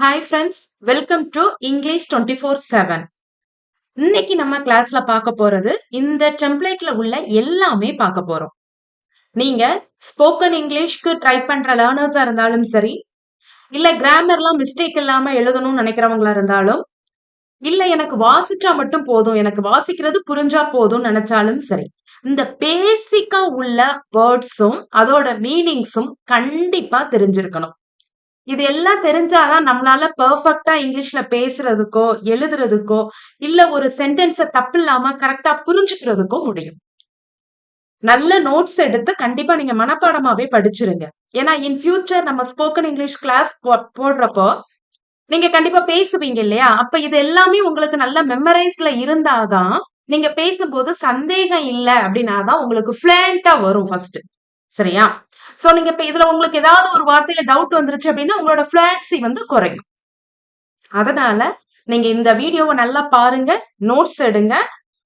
Hi friends welcome to English twenty four seven இன்னைக்கு நம்ம கிளாஸ்ல பார்க்க போறது இந்த டெம்ப்ளேட்ல உள்ள எல்லாமே பார்க்க போறோம். நீங்க ஸ்போக்கன் இங்கிலீஷ்க்கு ட்ரை பண்ற லேர்னர்ஸா இருந்தாலும் சரி இல்ல கிராமர்லாம் மிஸ்டேக் இல்லாம எழுதணும்னு நினைக்கிறவங்களா இருந்தாலும் இல்ல எனக்கு வாசிச்சா மட்டும் போதும் எனக்கு வாசிக்கிறது புரிஞ்சா போதும் நினைச்சாலும் சரி இந்த பேசிக்கா உள்ள வேர்ட்ஸும் அதோட மீனிங்ஸும் கண்டிப்பா தெரிஞ்சிருக்கணும். இது எல்லாம் தெரிஞ்சாதான் நம்மளால பெர்ஃபெக்டா இங்கிலீஷ்ல பேசுறதுக்கோ எழுதுறதுக்கோ இல்ல ஒரு சென்டென்ஸ தப்பு இல்லாம கரெக்டா புரிஞ்சுக்கிறதுக்கோ முடியும். நல்ல நோட்ஸ் எடுத்து கண்டிப்பா நீங்க மனப்பாடமாவே படிச்சிருங்க. ஏன்னா இன் ஃபியூச்சர் நம்ம ஸ்போக்கன் இங்கிலீஷ் கிளாஸ் போடுறப்போ நீங்க கண்டிப்பா பேசுவீங்க இல்லையா? அப்ப இது எல்லாமே உங்களுக்கு நல்ல மெமரைஸ்ல இருந்தாதான் நீங்க பேசும்போது சந்தேகம் இல்லை அப்படின்னாதான் உங்களுக்கு ஃபிளேண்டா வரும் ஃபர்ஸ்ட் சரியா? சோ நீங்க இப்ப இதுல உங்களுக்கு ஏதாவது ஒரு வார்த்தையில டவுட் வந்துருச்சு அப்படின்னா உங்களோட ஃபிளூயன்சி வந்து குறையும். அதனால நீங்க இந்த வீடியோவை நல்லா பாருங்க நோட்ஸ் எடுங்க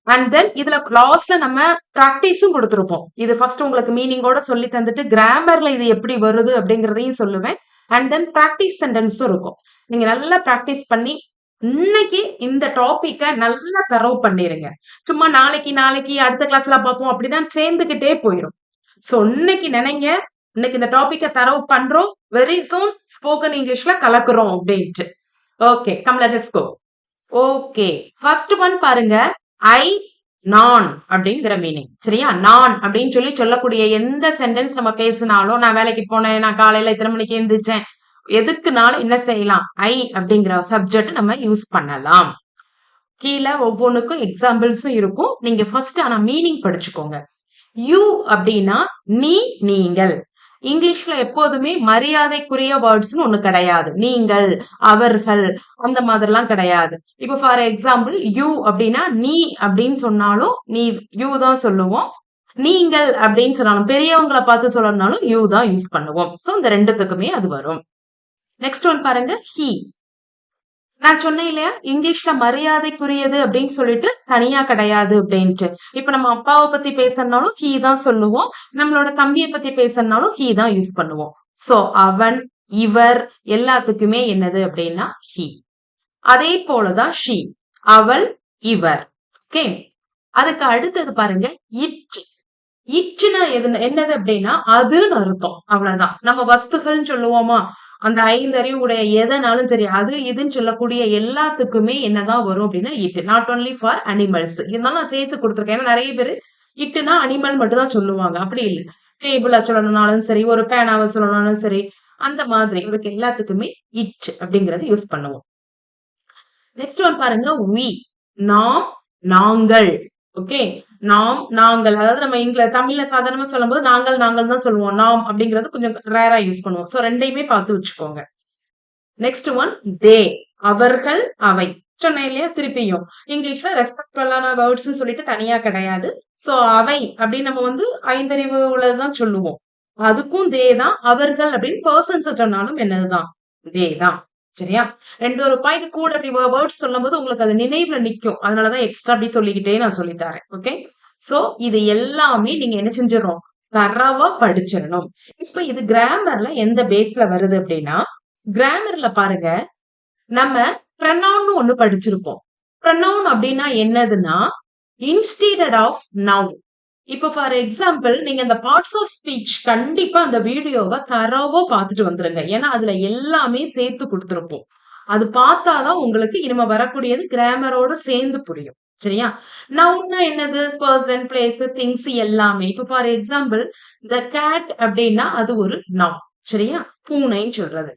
அண்ட் தென் இதுல லாஸ்ட்ல நம்ம ப்ராக்டிஸும் கொடுத்துருப்போம். இது ஃபர்ஸ்ட் உங்களுக்கு மீனிங்கோட சொல்லி தந்துட்டு கிராமர்ல இது எப்படி வருது அப்படிங்கிறதையும் சொல்லுவேன். அண்ட் தென் ப்ராக்டிஸ் சென்டென்ஸும் இருக்கும். நீங்க நல்லா ப்ராக்டிஸ் பண்ணி இன்னைக்கு இந்த டாபிக்கை நல்லா தரவு பண்ணிருங்க. சும்மா நாளைக்கு நாளைக்கு அடுத்த கிளாஸ்ல பார்ப்போம் அப்படின்னா சேர்ந்துகிட்டே போயிடும் ஸோ இன்னைக்கு நினைங்க இன்னைக்கு இந்த டாபிக்கை தரவு பண்றோம். வெரி சூன் ஸ்போக்கன் இங்கிலீஷ்ல கலக்குறோம் அப்படின்ட்டு. Okay come let's go okay first one பாருங்க. ஐ நான் அப்படிங்கிற மீனிங் சரியா? நான் அப்படின்னு சொல்லி சொல்லக்கூடிய எந்த சென்டென்ஸ் நம்ம பேசினாலும் நான் வேலைக்கு போனேன் நான் காலையில இத்தனை மணிக்கு எந்திரிச்சேன் எதுக்குனாலும் என்ன செய்யலாம்? ஐ அப்படிங்கிற சப்ஜெக்ட் நம்ம யூஸ் பண்ணலாம். கீழே ஒவ்வொன்றுக்கும் எக்ஸாம்பிள்ஸும் இருக்கும். நீங்க ஃபர்ஸ்ட் ஆனா மீனிங் படிச்சுக்கோங்க. யூ அப்படின்னா நீ நீங்கள். இங்கிலீஷ்ல எப்போதுமே மரியாதைக்குரிய வேர்ட்ஸ்னு ஒண்ணு கிடையாது. நீங்கள் அவர்கள் அந்த மாதிரிலாம் கிடையாது. இப்போ ஃபார் எக்ஸாம்பிள் யூ அப்படின்னா நீ அப்படின்னு சொன்னாலும் நீ யூ தான் சொல்லுவோம். நீங்கள் அப்படின்னு சொன்னாலும் பெரியவங்களை பார்த்து சொல்லணும்னாலும் யூ தான் யூஸ் பண்ணுவோம். ஸோ இந்த ரெண்டுத்துக்குமே அது வரும். நெக்ஸ்ட் ஒன் பாருங்க ஹி நான் சொன்னேன் இல்லையா? இங்கிலீஷ்ல மரியாதைக்குரியது அப்படின்னு சொல்லிட்டு தனியா கிடையாது அப்படின்ட்டு. இப்ப நம்ம அப்பாவை பத்தி பேசணும்னாலும் ஹீ தான் சொல்லுவோம். நம்மளோட தம்பியை பத்தி பேசணும்னாலும் ஹீ தான் யூஸ் பண்ணுவோம். சோ அவன் இவர் எல்லாத்துக்குமே என்னது அப்படின்னா ஹீ அதே போலதான் ஷீ அவள் இவர். ஓகே அதுக்கு அடுத்தது பாருங்க இட் இட்னா எது என்னது அப்படின்னா அதுன்னு அர்த்தம். அவ்வளவுதான். நம்ம வஸ்துகள்னு சொல்லுவோமா? அந்த ஐந்தறிவு உடைய எதனாலும் சரி அது இதுன்னு சொல்லக்கூடிய எல்லாத்துக்குமே என்னதான் வரும் அப்படின்னா இட்டு. நாட் ஓன்லி ஃபார் அனிமல்ஸ் இருந்தாலும் நான் சேர்த்து கொடுத்துருக்கேன். ஏன்னா நிறைய பேர் இட்டுனா அனிமல் மட்டும் தான் சொல்லுவாங்க. அப்படி இல்லை. டேபிளா சொல்லணும்னாலும் சரி ஒரு பேனாவை சொல்லணும்னாலும் சரி அந்த மாதிரி இதுக்கு எல்லாத்துக்குமே இட் அப்படிங்கறது யூஸ் பண்ணுவோம். நெக்ஸ்ட் ஒன் பாருங்க வி நாம் நாங்கள். ஓகே நாம் நாங்கள். அதாவது நம்ம இங்கில தமிழ்ல சாதாரணமா சொல்லும் போது நாங்கள் நாங்கள் தான் சொல்லுவோம். நாம் அப்படிங்கறது கொஞ்சம் ரேரா யூஸ் பண்ணுவோம். சோ ரெண்டையுமே பார்த்து வச்சுக்கோங்க. நெக்ஸ்ட் ஒன் தே அவர்கள் அவை. சொன்னேன் இல்லையா? திருப்பியும். இங்கிலீஷ்ல ரெஸ்பெக்ட்ஃபுல்லான வேர்ட்ஸ் சொல்லிட்டு தனியா கிடையாது. சோ அவை அப்படின்னு நம்ம வந்து ஐந்தறிவு உள்ளதுதான் சொல்லுவோம். அதுக்கும் தே தான். அவர்கள் அப்படின்னு பர்சன்ஸ் சொன்னாலும் என்னதுதான்? தே தான். சரியா? ரெண்டு ஒரு பாயிண்ட் கூட அப்படி வேர்ட்ஸ் சொல்லும் போது உங்களுக்கு அது நினைவுல நிக்கும். அதனாலதான் எக்ஸ்ட்ரா அப்படி சொல்லிக்கிட்டே நான் சொல்லித்தாரேன் தரேன். ஓகே சோ இது எல்லாமே நீங்க என்ன செஞ்சிடணும்? தரவா படிச்சிடணும். இப்ப இது கிராமர்ல எந்த பேஸ்ல வருது அப்படின்னா கிராமர்ல பாருங்க. நம்ம ப்ரனவுன் ஒண்ணு படிச்சிருப்போம். ப்ரனவுன் அப்படின்னா என்னதுன்னா இன்ஸ்டீடட் ஆஃப் நவுன் இப்ப ஃபார் எக்ஸாம்பிள் நீங்க இந்த பார்ட்ஸ் ஆஃப் ஸ்பீச் கண்டிப்பா அந்த வீடியோவை தரவோ பார்த்துட்டு வந்துருங்க. ஏன்னா அதுல எல்லாமே சேர்த்து கொடுத்துருப்போம். அது பார்த்தாதான் உங்களுக்கு இனிமே வரக்கூடியது கிராமரோட சேர்ந்து புரியும். சரியா? நவுன்னா என்னது? பர்சன் பிளேஸ் திங்ஸ் எல்லாமே. இப்ப ஃபார் எக்ஸாம்பிள் த கேட் அப்படின்னா அது ஒரு நவ் சரியா? பூனைன்னு சொல்றது.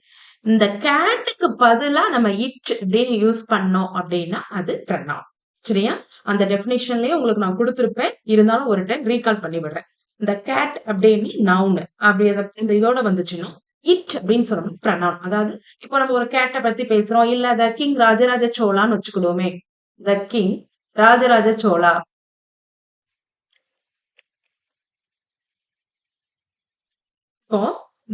இந்த கேட்டுக்கு பதிலா நம்ம இட் அப்படின்னு யூஸ் பண்ணோம் அப்படின்னா அது பிரணாம் சரியா? அந்த டெபினேஷன்லயே உங்களுக்கு நான் கொடுத்துருப்பேன். இருந்தாலும் ஒரு டைம் ரீகால் பண்ணி விடுறேன். இந்த கேட் அப்படின்னு நவுனு அப்படி இந்த இதோட வந்துச்சுன்னா இட் அப்படின்னு சொல்லணும் பிரணாம் அதாவது இப்போ நம்ம ஒரு கேட்டை பத்தி பேசுறோம். இல்ல த கிங் ராஜராஜ சோழான்னு வச்சுக்கிடுவோமே. The king Rajaraja Chola. இப்போ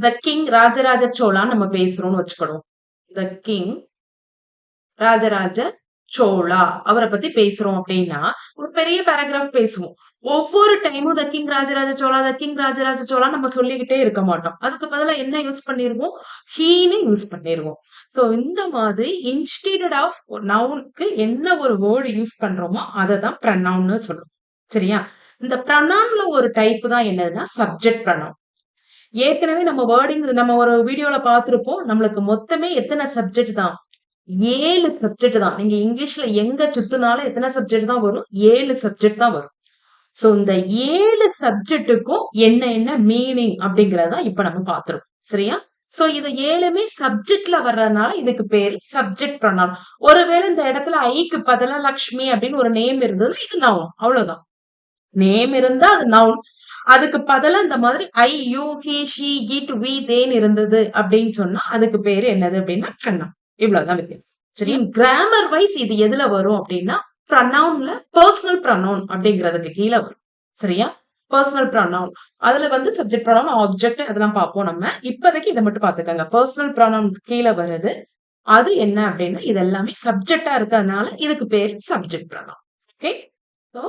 த கிங் ராஜராஜ சோழா நம்ம பேசுறோம்னு வச்சுக்கணும். த கிங் ராஜராஜ சோழா அவரை பத்தி பேசுறோம் அப்படின்னா ஒரு பெரிய பேராகிராஃப் பேசுவோம். ஒவ்வொரு டைமும் the king Rajaraja Chola the king Rajaraja Chola நம்ம சொல்லிக்கிட்டே இருக்க மாட்டோம். அதுக்கு பதிலா என்ன யூஸ் பண்ணிருவோம்? ஹீன்னு யூஸ் பண்ணிருவோம். சோ இந்த மாதிரி இன்ஸ்டிடியூட் ஆஃப் நவுனுக்கு என்ன ஒரு வேர்டு யூஸ் பண்றோமோ அதை தான் ப்ரனவுன்னு சொல்லுவோம் சரியா? இந்த ப்ரனவுன்ல ஒரு டைப் தான் என்னதுன்னா சப்ஜெக்ட் ப்ரனவுன் ஏற்கனவே நம்ம வேர்டிங் நம்ம ஒரு வீடியோல பாத்துருப்போம் நம்மளுக்கு மொத்தமே எத்தனை சப்ஜெக்ட் தான்? ஏழு சப்ஜெக்ட் தான். நீங்க இங்கிலீஷ்ல எங்க சுத்தினாலும் எத்தனை சப்ஜெக்ட் தான் வரும்? ஏழு சப்ஜெக்ட் தான் வரும். சோ இந்த ஏழு சப்ஜெக்ட்டுக்கும் என்ன என்ன மீனிங் அப்படிங்கறத இப்ப நம்ம பாத்துருக்கோம் சரியா? சோ இது ஏழுமே சப்ஜெக்ட்ல வர்றதுனால இதுக்கு பேரு சப்ஜெக்ட் பிரணாம் ஒருவேளை இந்த இடத்துல ஐக்கு பதிலா லக்ஷ்மி அப்படின்னு ஒரு நேம் இருந்தது இது நவுன் அவ்வளவுதான். நேம் இருந்தா அது நவுன் அதுக்கு பதிலா இந்த மாதிரி I you he she it we they இருந்தது அப்படின்னு சொன்னா அதுக்கு பேரு என்னது அப்படின்னா பிரணாம் இவ்வளவுதான் வித்தியாசம். சரி கிராமர் வைஸ் இது எதுல வரும் அப்படின்னா ப்ரனவுன்ல பர்சனல் ப்ரனவுன் அப்படிங்கிறதுக்கு கீழே வரும். சரியா? பர்சனல் ப்ரனவுன் அதுல வந்து சப்ஜெக்ட் ப்ரனவுன் ஆப்ஜெக்ட் அதெல்லாம் பார்ப்போம் நம்ம. இப்போதைக்கு இதை மட்டும் பாத்துக்கோங்க பர்சனல் ப்ரனவுன் கீழே வருது அது என்ன அப்படின்னா இது எல்லாமே சப்ஜெக்டா இருக்கிறதுனால இதுக்கு பேர் சப்ஜெக்ட் ப்ரனவுன் ஓகே ஸோ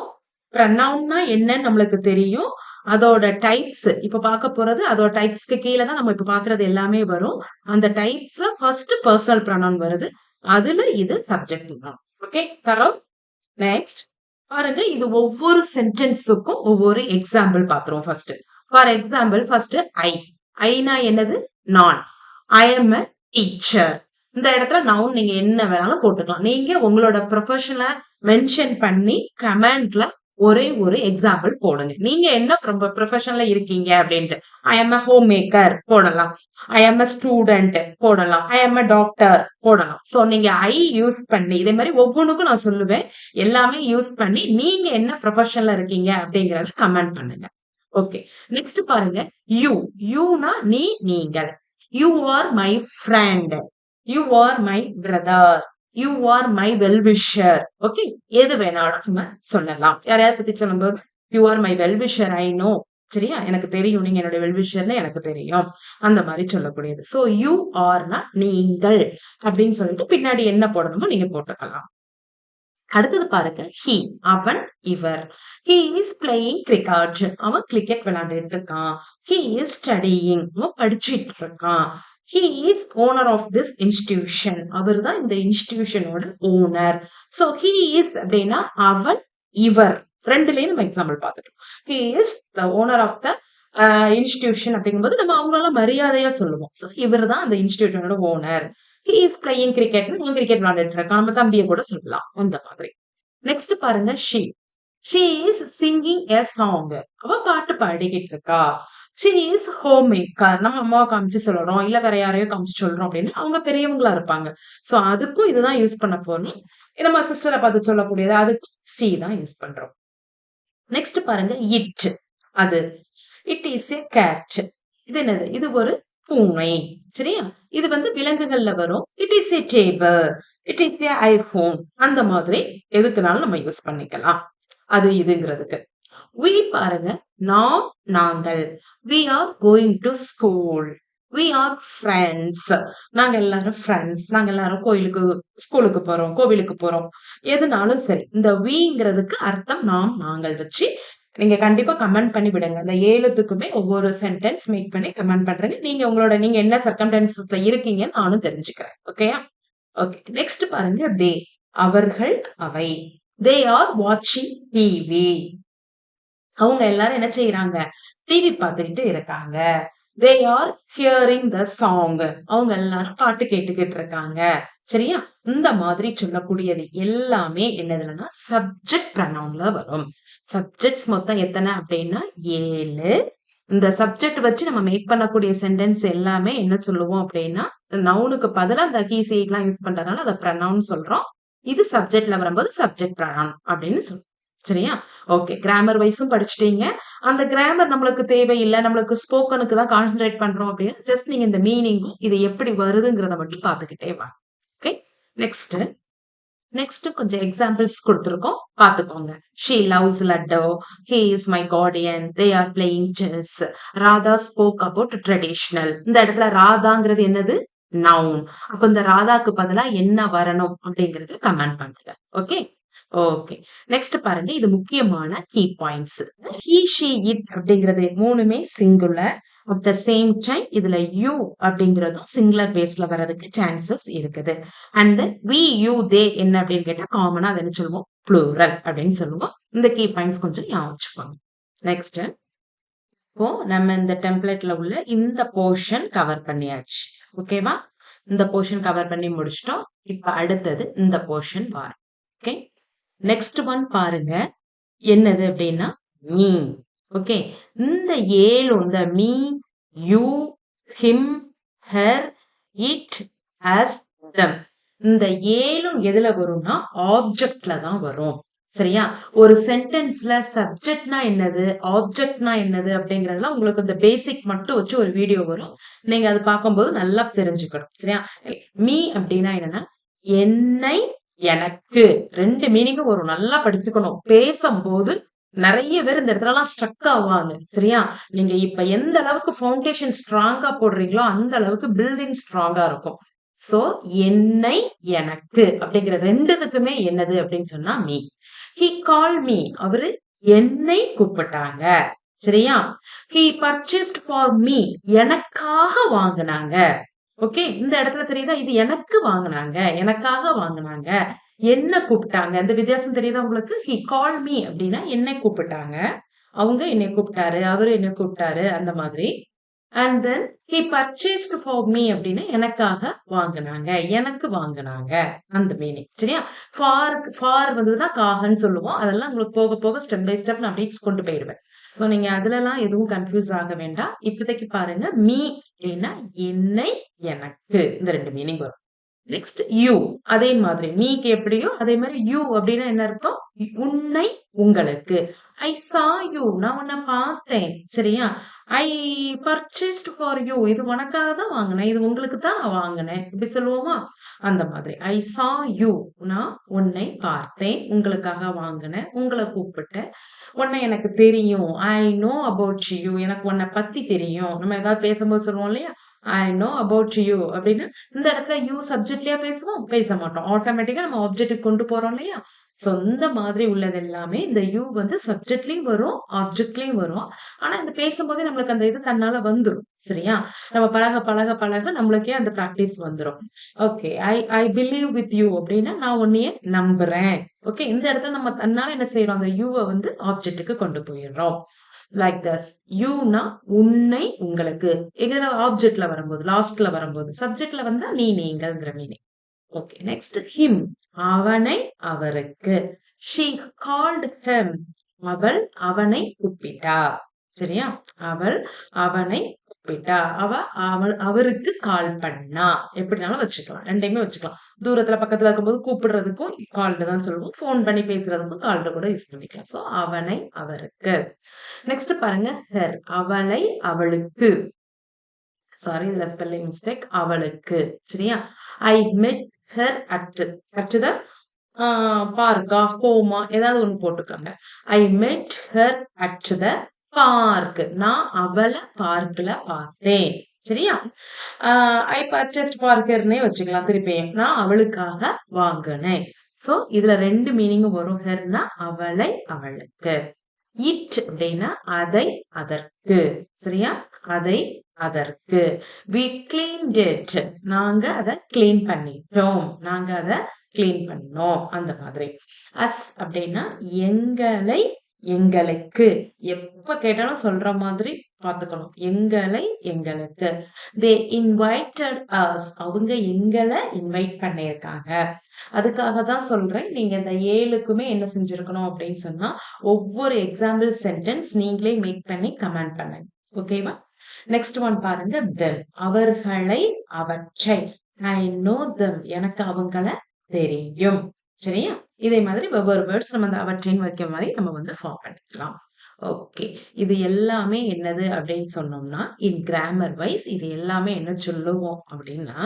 ப்ரனவுன்னா என்னன்னு நம்மளுக்கு தெரியும். அதோட டைப்ஸ் இப்ப பார்க்க போறது அதோட டைப்ஸ்க்கு கீழே தான் நம்ம இப்ப பாக்குறது எல்லாமே வரும். அந்த டைப்ஸ்ல ஃபர்ஸ்ட் பர்சனல் ப்ரனவுன் வருது. அதுல இது சப்ஜெக்ட் தான். ஓகே தரோ? நெக்ஸ்ட் பாருங்க இது ஒவ்வொரு சென்டென்ஸுக்கும் ஒவ்வொரு எக்ஸாம்பிள் பாத்துருவோம் first for example first I Aina என்னது? நான் ஐ எம் அ டீச்சர் இந்த இடத்துல நவுன் நீங்க என்ன வேணாலும் போட்டுக்கலாம். நீங்க உங்களோட ப்ரொஃபஷனை மென்ஷன் பண்ணி கமெண்ட்ல ஒரே ஒரு எக்ஸாம்பிள் போடுங்க. நீங்க என்ன ப்ரொஃபஷன்ல இருக்கீங்க அப்படின்ட்டு. I am a home maker போடலாம். ஐ எம் அ ஸ்டூடெண்ட் போடலாம். ஐ எம் அ டாக்டர் போடலாம். ஸோ நீங்க ஐ யூஸ் பண்ணி இதே மாதிரி ஒவ்வொன்றுக்கும் நான் சொல்லுவேன். எல்லாமே யூஸ் பண்ணி நீங்க என்ன ப்ரொஃபஷன்ல இருக்கீங்க அப்படிங்கறத கமெண்ட் பண்ணுங்க. ஓகே நெக்ஸ்ட் பாருங்க. யூ யூனா நீ நீங்கள். You are my friend you are my brother you are my wellwisher okay எது வேணாலும் நம்ம சொல்லலாம். யாரையாவது பத்தி சொல்லும்போது you are my wellwisher I know சரியா? எனக்கு தெரியும். நீங்க என்னோட வெல்விஷர்னு எனக்கு தெரியும். அந்த மாதிரி சொல்லக்கூடியது. சோ யூ ஆர்னா நீங்கள் அப்படின்னு சொல்லிட்டு பின்னாடி என்ன போடணுமோ நீங்க போட்டுக்கலாம். அடுத்தது பாருங்க. ஹி அவன் இவர். ஹி இஸ் பிளேயிங் கிரிக்கெட் அவன் கிரிக்கெட் விளையாண்டுட்டு இருக்கான். ஹி இஸ் ஸ்டடியிங் அவன் படிச்சிட்டு இருக்கான். He is owner of this institution அவர் தான் இந்த இன்ஸ்டிடியூஷனோட ஓனர் ஸோ ஹி இஸ் அப்படின்னா அவன் இவர். ரெண்டுலேயும் நம்ம எக்ஸாம்பிள் பார்த்துட்டோம். He is the owner of the institution அப்படிங்கும்போது நம்ம அவங்களால மரியாதையா சொல்லுவோம். ஸோ இவர் தான் அந்த இன்ஸ்டிடியூஷனோட owner he is playing cricket நம்ம கிரிக்கெட் விளையாண்டுட்டு இருக்கான் நம்ம தம்பியை கூட சொல்லலாம். அந்த மாதிரி. நெக்ஸ்ட் பாருங்க she she is singing a song அவ பாட்டு பாடிக்கிட்டு இருக்கா. ஷீ இஸ் ஹோம் மேக்கர் நம்ம அம்மாவை காமிச்சு சொல்றோம் இல்ல வேற யாரையோ காமிச்சு சொல்றோம் அப்படின்னு அவங்க பெரியவங்களா இருப்பாங்க. சோ அதுக்கும் இதுதான் யூஸ் பண்ண போறோம். நம்ம சிஸ்டரை பார்த்து சொல்லக்கூடியது. அதுக்கும் ஷீ தான் யூஸ் பண்றோம். நெக்ஸ்ட் பாருங்க. இட் அது. இட் இஸ் ஏ கேட் இது என்னது? இது ஒரு பூனை. சரியா? இது வந்து விலங்குகள்ல வரும். It is a table it is a iPhone அந்த மாதிரி எதுக்குனாலும் நம்ம யூஸ் பண்ணிக்கலாம். அது இதுங்கிறதுக்கு. வி பாருங்க நாம் நாங்கள். We are going to school we are friends நாங்க எல்லாரும் ஃப்ரெண்ட்ஸ் நாங்க எல்லாரும் கோயிலுக்கு ஸ்கூலுக்கு போறோம் கோவிலுக்கு போறோம். எதுனாலும் சரி இந்த விங்கிறதுக்கு அர்த்தம் நாம் நாங்கள் வச்சு நீங்க கண்டிப்பா கமெண்ட் பண்ணி விடுங்க. இந்த ஏழுத்துக்குமே ஒவ்வொரு சென்டென்ஸ் மேக் பண்ணி கமெண்ட் பண்றீங்க நீங்க உங்களோட நீங்க என்ன சர்க்கம்டன்ஸ்ல இருக்கீங்கன்னு நானும் தெரிஞ்சுக்கிறேன். ஓகேயா ஓகே நெக்ஸ்ட் பாருங்க தே அவர்கள் அவை. தே ஆர் வாட்சிங் டிவி அவங்க எல்லாரும் என்ன செய்யறாங்க டிவி பார்த்துக்கிட்டு இருக்காங்க. They are hearing the song அவங்க எல்லாரும் பாட்டு கேட்டுக்கிட்டு இருக்காங்க. சரியா? இந்த மாதிரி சொல்லக்கூடியது எல்லாமே என்னதுன்னா சப்ஜெக்ட் ப்ரனவுன்ல வரும். சப்ஜெக்ட்ஸ் மொத்தம் எத்தனை அப்படின்னா ஏழு. இந்த சப்ஜெக்ட் வச்சு நம்ம மேக் பண்ணக்கூடிய சென்டென்ஸ் எல்லாமே என்ன சொல்லுவோம் அப்படின்னா நவுனுக்கு பதிலாக அந்த கீ எல்லாம் யூஸ் பண்றதுனால அதை ப்ரனவுன் சொல்றோம். இது சப்ஜெக்ட்ல வரும்போது சப்ஜெக்ட் ப்ரனவுன் அப்படின்னு சொல்றோம். சரியா? ஓகே கிராமர் வைஸும் படிச்சுட்டீங்க. அந்த கிராமர் நம்மளுக்கு தேவையில்லை நம்மளுக்கு ஸ்போக்கனுக்கு தான் கான்சென்ட்ரேட் பண்றோம் அப்படின்னு ஜஸ்ட் நீங்க இந்த மீனிங்கும் இது எப்படி வருதுங்கிறத மட்டும் பார்த்துக்கிட்டே வாங்க ஓகே நெக்ஸ்ட் நெக்ஸ்ட் கொஞ்சம் எக்ஸாம்பிள்ஸ் கொடுத்துருக்கோம். பார்த்துக்கோங்க. She loves லட்டோ. He is my guardian they are playing chess Radha spoke about traditional இந்த இடத்துல ராதாங்கிறது என்னது? நவுன் அப்ப இந்த ராதாக்கு பதிலா என்ன வரணும் அப்படிங்கறது கமெண்ட் பண்ணுங்க ஓகே ஓகே நெக்ஸ்ட் பாருங்க. இது முக்கியமான key points he she it அப்படிங்கிறது மூணுமே singular at the same time இதுல யூ அப்படிங்கறதும் சிங்குலர் பேஸ்ல வர்றதுக்கு சான்சஸ் இருக்குது. And then we you they என்ன அப்படின்னு கேட்டா காமனா அதை என்ன சொல்லுவோம்? ப்ளூரல் அப்படின்னு சொல்லுவோம். இந்த கீ பாயிண்ட்ஸ் கொஞ்சம் ஞாபகம் நெக்ஸ்ட் இப்போ நம்ம இந்த டெம்ப்ளேட்ல உள்ள இந்த போர்ஷன் கவர் பண்ணியாச்சு. ஓகேவா இந்த போர்ஷன் கவர் பண்ணி முடிச்சிட்டோம். இப்ப அடுத்தது இந்த போர்ஷன் வார் ஓகே நெக்ஸ்ட் ஒன் பாருங்க. என்னது அப்படின்னா மீ ஓகே இந்த ஏழு இந்த me you him her it us them. இந்த ஏழும் எதுல வரும்னா ஆப்ஜெக்ட்ல தான் வரும். சரியா? ஒரு சென்டென்ஸ்ல சப்ஜெக்ட்னா என்னது ஆப்ஜெக்ட்னா என்னது அப்படிங்கறதுலாம் உங்களுக்கு இந்த பேசிக் மட்டும் வச்சு ஒரு வீடியோ வரும். நீங்க அது பார்க்கும்போது நல்லா தெரிஞ்சுக்கணும். சரியா? மீ அப்படின்னா என்னன்னா என்னை எனக்கு ரெண்டு மீனிங்கும் ஒரு நல்லா படிச்சுக்கணும். பேசும்போது நிறைய பேர் இந்த இடத்துலலாம் ஸ்ட்ரக் ஆவாங்க சரியா? நீங்க இப்ப எந்த அளவுக்கு ஃபவுண்டேஷன் ஸ்ட்ராங்கா போடுறீங்களோ அந்த அளவுக்கு பில்டிங் ஸ்ட்ராங்கா இருக்கும். சோ என்னை எனக்கு அப்படிங்கிற ரெண்டுத்துக்குமே என்னது அப்படின்னு சொன்னா மீ ஹி கால் மீ அவரு என்னை கூப்பிட்டாங்க சரியா? ஹி பர்ச்சேஸ்ட் ஃபார் மீ எனக்காக வாங்கினாங்க. ஓகே? இந்த இடத்துல தெரியுதா? இது எனக்கு வாங்கினாங்க. எனக்காக வாங்கினாங்க. என்ன கூப்பிட்டாங்க? இந்த வித்தியாசம் தெரியுதா உங்களுக்கு? ஹி கால் மீ அப்படின்னா என்னை கூப்பிட்டாங்க. அவங்க என்னை கூப்பிட்டாரு. அவரு என்னை கூப்பிட்டாரு. அந்த மாதிரி. And then he purchased for me அப்படின்னு எனக்காக வாங்கினாங்க. எனக்கு வாங்கினாங்க. அந்த மீனிங் சரியா? ஃபார் ஃபார் வந்ததுன்னா காகன்னு சொல்லுவோம். அதெல்லாம் உங்களுக்கு போக போக ஸ்டெப் பை ஸ்டெப் நான் அப்படியே கொண்டு போயிடுவேன். ஸோ நீங்க அதுலலாம் எதுவும் கன்ஃபியூஸ் ஆக வேண்டாம். இப்போதைக்கு பாருங்க. மீ அப்படின்னா என்னை எனக்கு இந்த ரெண்டு மீனிங் வரும். நெக்ஸ்ட் யூ அதே மாதிரி மீக்கு எப்படியோ அதே மாதிரி யூ அப்படின்னா என்ன அர்த்தம்? உன்னை உங்களுக்கு ஐ சா யூ நான் உன்னை பார்த்தேன். சரியா? ஐ பர்ச்சேஸ்ட் ஃபார் யூ இது உனக்காக தான் வாங்கினேன். இது உங்களுக்கு தான் நான் வாங்கினேன். இப்படி சொல்லுவோமா? அந்த மாதிரி. ஐ சா யூ நான் உன்னை பார்த்தேன். உங்களுக்காக வாங்கினேன். உங்களை கூப்பிட்டேன். உன்னை எனக்கு தெரியும். ஐ நோ அபவுட் யூ எனக்கு உன்னை பத்தி தெரியும். நம்ம ஏதாவது பேசும்போது சொல்லுவோம் இல்லையா? ஐ நோ அபவுட் யூ அப்படின்னு இந்த இடத்துல யூ சப்ஜெக்ட்லயா பேசுவோம்? பேச மாட்டோம். ஆட்டோமேட்டிக்கா நம்ம ஆப்ஜெக்ட் கொண்டு போறோம் இல்லையா? ஸோ இந்த மாதிரி உள்ளது எல்லாமே இந்த யூ வந்து சப்ஜெக்ட்லயும் வரும் ஆப்ஜெக்ட்லயும் வரும். ஆனா இந்த பேசும்போதே நம்மளுக்கு அந்த இது தன்னால வந்துடும் சரியா? நம்ம பழக பழக பழக நம்மளுக்கே அந்த ப்ராக்டிஸ் வந்துடும் okay I I believe with you அப்படின்னா நான் உன்னைய நம்புறேன். ஓகே இந்த இடத்துல நம்ம தன்னால என்ன செய்யறோம் அந்த யூவை வந்து ஆப்ஜெக்ட்டுக்கு கொண்டு போயிடுறோம். லைக் தஸ் யூனா உன்னை உங்களுக்கு. எங்க ஆப்ஜெக்ட்ல வரும்போது லாஸ்ட்ல வரும்போது. சப்ஜெக்ட்ல வந்தா நீ நீங்கள்ங்கிற மீனிங் ஓகே நெக்ஸ்ட் ஹிம் அவனை அவருக்கு. ஷீ கால்ட் ஹெம் அவள் அவனை கூப்பிட்டா. சரியா? அவள் அவனை கூப்பிட்டா. அவ அவள் அவருக்கு கால் பண்ணா. எப்படினாலும் வச்சுக்கலாம். ரெண்டையுமே வச்சுக்கலாம். தூரத்துல பக்கத்துல இருக்கும்போது கூப்பிடுறதுக்கும் கால்டு தான் சொல்லுவோம். ஃபோன் பண்ணி பேசுறதுக்கும் கால்டு கூட யூஸ் பண்ணிக்கலாம். சோ அவனை அவருக்கு. நெக்ஸ்ட் பாருங்க ஹெர் அவளை அவளுக்கு. சாரி இதுல ஸ்பெல்லிங் மிஸ்டேக் அவளுக்கு. சரியா? I met her at at the பார்க்கா ஹோமா ஏதாவது ஒன்று போட்டுக்கோங்க ஐ met her at the park நான் அவளை பார்க்ல பார்த்தேன். சரியா? ஐ பர்ச்சேஸ்ட் பார்க்கர்னே வச்சுக்கலாம் திருப்பியும் நான் அவளுக்காக வாங்கினேன். சோ இதுல ரெண்டு மீனிங்கும் வரும். ஹெர்னா அவளை அவளுக்கு. இட் அப்படின்னா அதை அதற்கு. சரியா? அதை அதற்கு. வி கிளீன் இட் நாங்க அதை கிளீன் பண்ணிட்டோம். நாங்க அதை கிளீன் பண்ணோம். அந்த மாதிரி. அஸ் அப்படின்னா எங்களை எங்களுக்கு. எப்ப கேட்டாலும் சொல்ற மாதிரி பாத்துக்கணும் எங்களை எங்களுக்கு. தே இன்வைட்டட் அஸ் அவங்க எங்களை இன்வைட் பண்ணியிருக்காங்க. அதுக்காக தான் சொல்றேன். நீங்க இந்த ஏழுக்குமே என்ன செஞ்சிருக்கணும் அப்படின்னு சொன்னா ஒவ்வொரு எக்ஸாம்பிள் சென்டென்ஸ் நீங்களே மேக் பண்ணி கமெண்ட் பண்ணுங்க. ஓகேவா நெக்ஸ்ட் ஒன் பாருங்க தெம் அவர்களை அவற்றை. ஐ நோ தெம் எனக்கு அவங்கள தெரியும். சரியா? இதே மாதிரி ஒவ்வொரு வேர்ட்ஸ் நம்ம அந்த அவற்றின் வைக்க மாதிரி நம்ம வந்து ஃபார்ம் பண்ணிக்கலாம். ஓகே இது எல்லாமே என்னது அப்படின்னு சொன்னோம்னா இன் கிராமர் வைஸ் இது எல்லாமே என்ன சொல்லுவோம் அப்படின்னா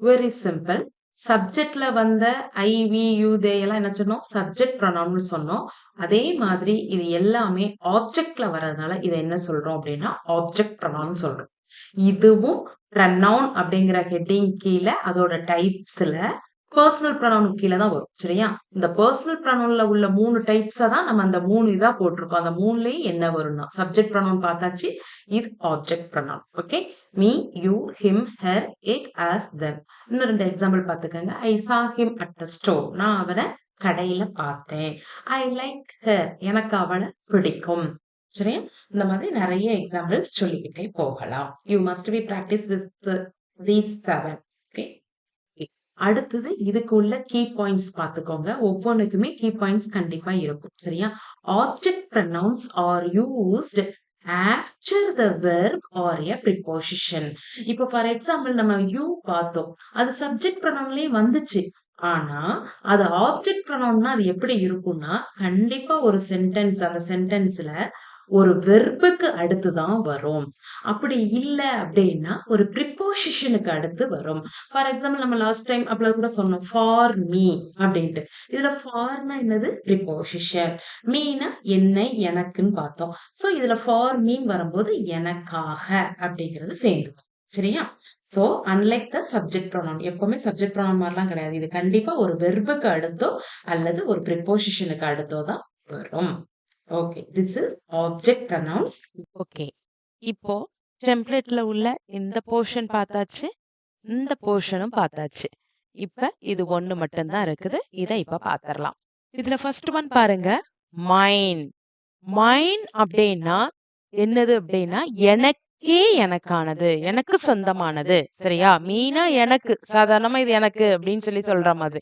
வெரி சிம்பிள் சப்ஜெக்ட்ல வந்த ஐ வி யூ தே எல்லாம் என்ன சொன்னோம்? சப்ஜெக்ட் ப்ரொனவுன்னு சொன்னோம். அதே மாதிரி இது எல்லாமே ஆப்ஜெக்ட்ல வர்றதுனால இதை என்ன சொல்றோம் அப்படின்னா ஆப்ஜெக்ட் ப்ரொனவுன் சொல்றோம். இதுவும் ப்ரனவுன் அப்படிங்கிற ஹெட்டிங் கீழே அதோட டைப்ஸ்ல பர்சனல் ப்ரனவுன் கீழே தான் வரும் சரியா? இந்த பர்சனல் ப்ரனவுன்ல உள்ள மூணு டைப்ஸை தான் நம்ம அந்த மூணு இதா போட்டிருக்கோம். அந்த மூணுலயும் என்ன வரும்னா சப்ஜெக்ட் ப்ரனவுன் பார்த்தாச்சு இது object pronoun okay me you him her it us them இன்னும் ரெண்டு எக்ஸாம்பிள் பார்த்துக்கோங்க. ஐ சா ஹிம் அட் த ஸ்டோர் நான் அவனை கடையில பார்த்தேன். ஐ லைக் ஹர் எனக்கு அவளை பிடிக்கும். சரியா? இந்த மாதிரி நிறைய எக்ஸாம்பிள்ஸ் சொல்லிக்கிட்டே போகலாம். You must be practice with these seven அடுத்தது இதுக்கு உள்ள கீ பாயிண்ட்ஸ் பார்த்துக்கோங்க. ஒவ்வொன்றுக்குமே கீ பாயிண்ட்ஸ் கண்டிப்பா இருக்கும். சரியா? Object pronouns are used after the verb or a preposition இப்போ ஃபார் எக்ஸாம்பிள் நம்ம யூ பார்த்தோம். அது சப்ஜெக்ட் ப்ரனவுன்லயே வந்துச்சு. ஆனா அது ஆப்ஜெக்ட் ப்ரனவுன்னா அது எப்படி இருக்கும்னா கண்டிப்பா ஒரு சென்டென்ஸ் அந்த சென்டென்ஸ்ல ஒரு வெர்புக்கு அடுத்து தான் வரும். அப்படி இல்லை அப்படின்னா ஒரு ப்ரிப்போசிஷனுக்கு அடுத்து வரும். ஃபார் எக்ஸாம்பிள் நம்ம லாஸ்ட் டைம் அப்படி கூட சொன்னோம் ஃபார் மீ அப்படின்ட்டு. இதுல ஃபார்னா என்னது? ப்ரிப்போசிஷன் மீனா என்னை எனக்குன்னு பார்த்தோம். சோ இதுல ஃபார் மீன் வரும்போது எனக்காக அப்படிங்கிறது சேர்ந்து வரும். சரியா? So unlike the subject pronoun எப்பவுமே சப்ஜெக்ட் ப்ரொனவுன் மாதிரிலாம் கிடையாது. இது கண்டிப்பா ஒரு வெர்புக்கு அடுத்தோ அல்லது ஒரு ப்ரிப்போசிஷனுக்கு அடுத்தோ தான் வரும். Okay this is object pronouns okay இப்போ டெம்ப்ளேட்ல உள்ள இந்த போர்ஷன் பார்த்தாச்சு இந்த போர்ஷனும் பார்த்தாச்சு. இப்ப இது ஒண்ணு மட்டும்தான் இருக்குது இதை இப்ப பாத்திரலாம் இதுல ஃபர்ஸ்ட் ஒன் பாருங்க மைன் மைன் அப்படின்னா என்னது அப்படின்னா எனக்கு எனக்கானது எனக்கு சொந்தமானது. சரியா? மீனா எனக்கு. சாதாரணமா இது எனக்கு அப்படின்னு சொல்லி சொல்ற மாதிரி.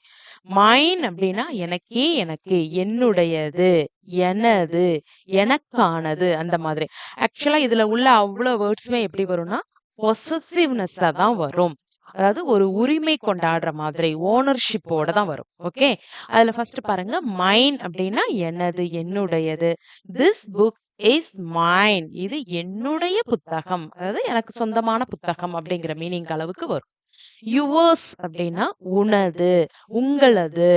மைன் அப்படின்னா எனக்கே எனக்கு என்னுடையது எனது எனக்கானது அந்த மாதிரி. ஆக்சுவலா இதுல உள்ள அவ்வளவு வேர்ட்ஸுமே எப்படி வரும்னா பொசசிவ்னஸ்ஸா தான் வரும். அதாவது ஒரு உரிமை கொண்டாடுற மாதிரி ஓனர்ஷிப்போட தான் வரும். ஓகே அதுல ஃபர்ஸ்ட் பாருங்க மைன் அப்படின்னா எனது என்னுடையது. திஸ் புக் இஸ் மைன் இது என்னுடைய புத்தகம். அதாவது எனக்கு சொந்தமான புத்தகம் அப்படிங்கிற மீனிங் அளவுக்கு வரும். யுவர்ஸ் அப்படின்னா உனது உங்களது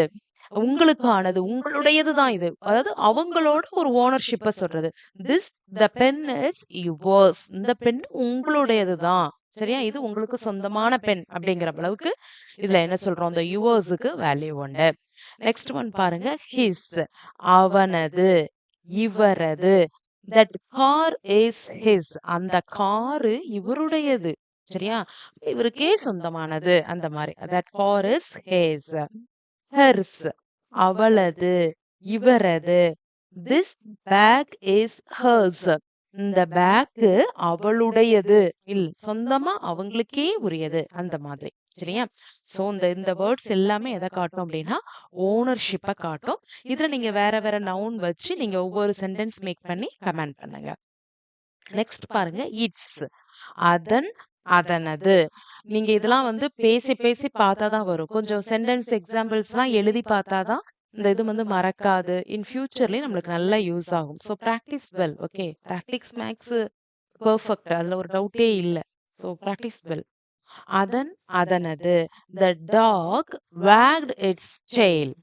உங்களுக்கானது உங்களுடையது தான் இது. அதாவது அவங்களோட ஒரு ஓனர்ஷிப்பை சொல்றது. This the pen is yours இந்த பெண் உங்களுடையது தான். சரியா? இது உங்களுக்கு சொந்தமான பெண் அப்படிங்கிற அளவுக்கு இதுல என்ன சொல்றோம்? இந்த யுவர்ஸுக்கு வேல்யூ உண்டு. நெக்ஸ்ட் ஒன் பாருங்க. ஹிஸ் அவனது இவரது. தட் கார் இஸ் ஹிஸ் அந்த காரு இவருடையது. சரியா? இவருக்கே சொந்தமானது. அந்த மாதிரி. That car is his hers அவளது. இவரது. திஸ் பேக் இஸ் ஹர்ஸ் இந்த பேக்கு அவளுடையது. இல்ல சொந்தமா அவங்களுக்கே உரியது. அந்த மாதிரி. சரியா? சோ இந்த இந்த வேர்ட்ஸ் எல்லாமே எதை காட்டும் அப்படின்னா ஓனர்ஷிப்பை காட்டும். இதுல நீங்க வேற வேற நவுன் வச்சு நீங்க ஒவ்வொரு சென்டென்ஸ் மேக் பண்ணி கமெண்ட் பண்ணுங்க. நெக்ஸ்ட் பாருங்க. இட்ஸ் அதன் அதனது. நீங்க இதெல்லாம் வந்து பேசி பேசி பார்த்தா தான் வரும். கொஞ்சம் சென்டென்ஸ் எக்ஸாம்பிள்ஸ்லாம் எழுதி பார்த்தா தான் இந்த இது வந்து மறக்காது. இன் ஃபியூச்சர்லயும் நம்மளுக்கு நல்லா யூஸ் ஆகும். So practice well okay practice makes perfect அதுல ஒரு டவுட்டே இல்லை. ஸோ ப்ராக்டிஸ் வெல் அதன் அதனது. The dog wagged its tail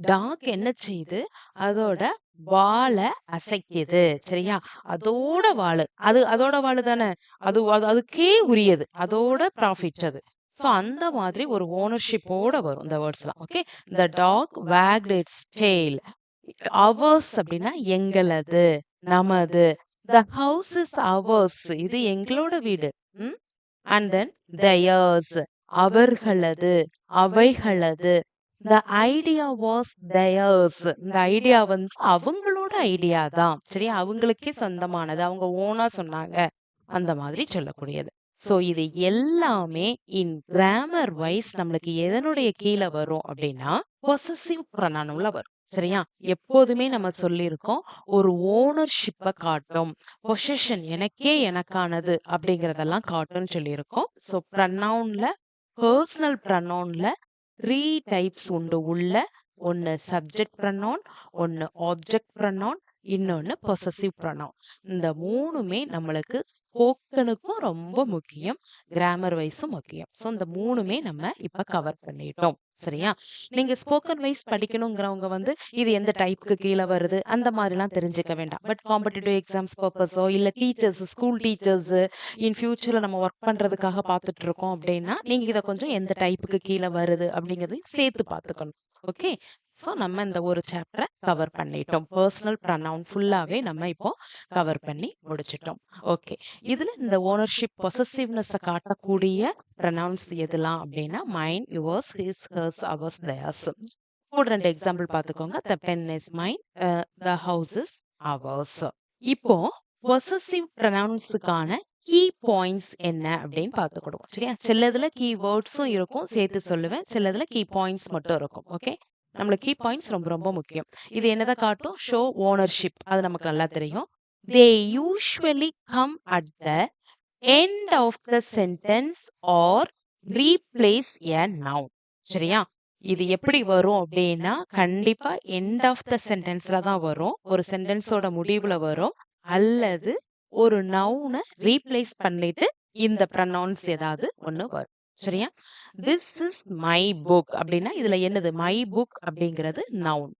dog என்ன செய்யுது அதோட வாலை அசைக்குது. சரியா? அதோட வாழு அது அதோட வாழு தானே? அது அது- அதுக்கே உரியது. அதோட ப்ராஃபிட் அது. ஸோ அந்த மாதிரி ஒரு ஓனர்ஷிப்போட வரும் இந்த வேர்ட்ஸ்லாம் okay the dog wagged its tail ours அப்படின்னா எங்களது நமது. த ஹவுஸ் இஸ் அவர்ஸ் இது எங்களோட வீடு. அண்ட் தென் தயர்ஸ் அவர்களது அவைகளது. த ஐடியா வாஸ் தயர்ஸ் இந்த ஐடியா வந்து அவங்களோட ஐடியா தான். சரி அவங்களுக்கே சொந்தமானது. அவங்க ஓனா சொன்னாங்க. அந்த மாதிரி சொல்லக்கூடியது. ஸோ இது எல்லாமே இன் கிராமர் வைஸ் நம்மளுக்கு எதனுடைய கீழே வரும் அப்படின்னா பொசசிவ் ப்ரனானுல வரும். சரியா? எப்போதுமே நம்ம சொல்லியிருக்கோம் ஒரு ஓனர்ஷிப்பை காட்டும். பொசிஷன் எனக்கே எனக்கானது அப்படிங்கறதெல்லாம் காட்டும்னு சொல்லியிருக்கோம். ஸோ ப்ரனவுன்ல பர்சனல் ப்ரனவுன்ல த்ரீ டைப்ஸ் உண்டு. உள்ள ஒன்று சப்ஜெக்ட் ப்ரனவுன் ஒன்னு ஆப்ஜெக்ட் ப்ரனவுன் இன்னொன்னு பொசசிவ் ப்ரனவுன் இந்த மூணுமே நம்மளுக்கு ஸ்போக்கனுக்கும் ரொம்ப முக்கியம் கிராமர் வைஸும் முக்கியம். ஸோ இந்த மூணுமே நம்ம இப்போ கவர் பண்ணிட்டோம். சரியா? நீங்க ஸ்போக்கன் வைஸ் படிக்கணுங்கிறவங்க வந்து இது எந்த டைப்புக்கு கீழே வருது? அந்த மாதிரிலாம் தெரிஞ்சுக்க வேண்டாம். பட் காம்படிட்டிவ் எக்ஸாம்ஸ் பர்பஸோ இல்ல டீச்சர்ஸ் ஸ்கூல் டீச்சர்ஸ் இன் ஃபியூச்சர்ல நம்ம ஒர்க் பண்றதுக்காக பார்த்துட்டு இருக்கோம் அப்படின்னா நீங்க இதை கொஞ்சம் எந்த டைப்புக்கு கீழே வருது அப்படிங்கிறதையும் சேர்த்து பார்த்துக்கணும். ஓகே ஸோ நம்ம இந்த ஒரு சாப்டரை கவர் பண்ணிட்டோம். பர்சனல் ப்ரனவுன் ஃபுல்லாவே நம்ம இப்போ கவர் பண்ணி முடிச்சிட்டோம். ஓகே இதுல இந்த ஓனர்ஷிப் பொசசிவ்னஸை காட்டக்கூடிய ப்ரனவுன்ஸ் எதெல்லாம் அப்படின்னா mine yours his hers ours theirs கூட ரெண்டு எக்ஸாம்பிள் பார்த்துக்கோங்க the pen is mine the house is ours இப்போ பொசசிவ் ப்ரனவுன்ஸுக்கான கீ பாயிண்ட்ஸ் என்ன அப்படின்னு பார்த்துக்கிடுவோம் சரியா? சிலதுல கீ வேர்ட்ஸும் இருக்கும் சேர்த்து சொல்லுவேன். சிலதுல கீ பாயிண்ட்ஸ் மட்டும் இருக்கும் ஓகே நம்மளுக்கு கீ பாயிண்ட்ஸ் ரொம்ப ரொம்ப முக்கியம். இது என்னதான் காட்டும்? ஷோ ஓனர்ஷிப் அது நமக்கு நல்லா தெரியும். They usually come at the end of the sentence or replace a noun சரியா? இது எப்படி வரும் அப்படின்னா கண்டிப்பா எண்ட் ஆஃப் த சென்டென்ஸ்ல தான் வரும். ஒரு சென்டென்ஸோட முடிவுல வரும். அல்லது ஒரு நவுனை ரீப்ளேஸ் பண்ணிட்டு இந்த ப்ரனவுன்ஸ் ஏதாவது ஒன்று வரும். சரியா? திஸ் இஸ் மை புக் அப்படின்னா இதுல என்னது? மை புக் அப்படிங்கிறது நவுன்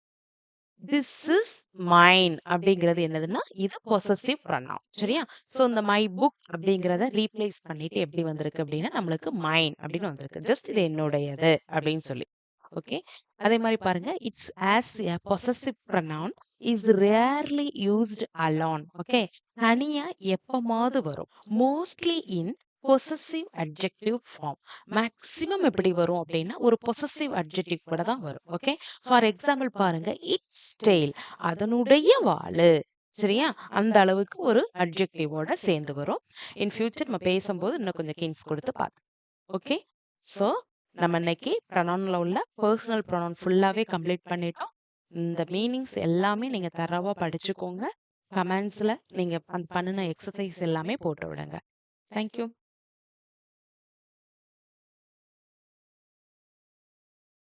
திஸ் இஸ் மைன் அப்படிங்கிறது என்னதுன்னா இது பொசசிவ் ப்ரனவுன் சரியா? ஸோ இந்த மை புக் அப்படிங்கிறத ரீப்ளேஸ் பண்ணிட்டு எப்படி வந்திருக்கு அப்படின்னா நம்மளுக்கு மைன் அப்படின்னு வந்திருக்கு. ஜஸ்ட் இது என்னுடையது அப்படின்னு சொல்லி. ஓகே அதே மாதிரி பாருங்க its as a possessive pronoun is rarely used alone okay தனியா எப்பமாவது வரும். Mostly in possessive adjective form maximum எப்படி வரும் அப்படின்னா ஒரு பொசசிவ் அட்ஜெக்டிவ் கூட தான் வரும். ஓகே ஃபார் எக்ஸாம்பிள் பாருங்க இட்ஸ் டெய்ல் அதனுடைய வாழு சரியா? அந்த அளவுக்கு ஒரு அட்ஜெக்டிவோட சேர்ந்து வரும். இன் ஃபியூச்சர் நம்ம பேசும்போது இன்னும் கொஞ்சம் கிங்ஸ் கொடுத்து பார்த்து ஓகே ஸோ நம்ம இன்னைக்கு ப்ரொனவுனில் உள்ள பர்சனல் ப்ரொனவுன் ஃபுல்லாகவே கம்ப்ளீட் பண்ணிட்டோம். இந்த மீனிங்ஸ் எல்லாமே நீங்கள் தரவாக படிச்சுக்கோங்க. கமெண்ட்ஸில் நீங்கள் பண்ணின பண்ணுன எக்ஸசைஸ் எல்லாமே போட்டு விடுங்க. தேங்க்யூ